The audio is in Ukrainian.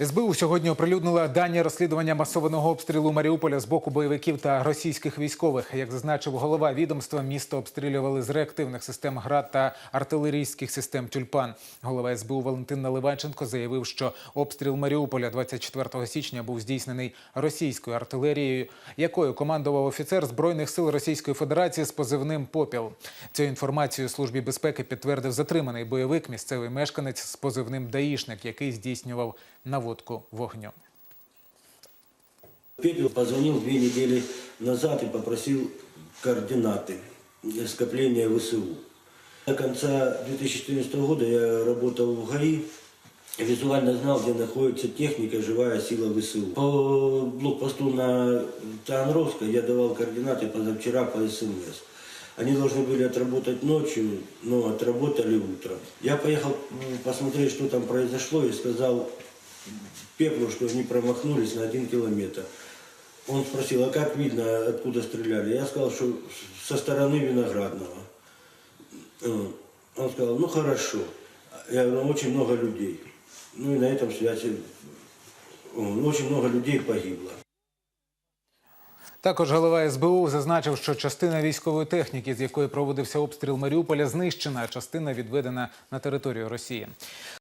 СБУ сьогодні оприлюднила дані розслідування масованого обстрілу Маріуполя з боку бойовиків та російських військових. Як зазначив голова відомства, місто обстрілювали з реактивних систем ГРАД та артилерійських систем Тюльпан. Голова СБУ Валентин Наливайченко заявив, що обстріл Маріуполя 24 січня був здійснений російською артилерією, якою командував офіцер збройних сил Російської Федерації з позивним Попіл. Цю інформацію службі безпеки підтвердив затриманий бойовик, місцевий мешканець з позивним Даїшник, який здійснював наводку вогню. Пепел позвонил две недели назад и попросил координаты скопления ВСУ. До конца 2014 года я работал в ГАИ, визуально знал, где находится техника, живая сила ВСУ. По блокпосту на Таганровской я давал координаты позавчера по СМС. Они должны были отработать ночью, но отработали утром. Я поехал посмотреть, что там произошло, и сказал Пеплу, что они промахнулись на один километр. Он спросил, а как видно, откуда стреляли? Я сказал, что со стороны Виноградного. Э, Он сказал, ну хорошо. Я говорю, «Ну, очень много людей. Ну и на этом связи, э, очень много людей погибло. Також голова СБУ зазначив, що частина військової техніки, з якої проводився обстріл Маріуполя, знищена, а частина відведена на територію Росії.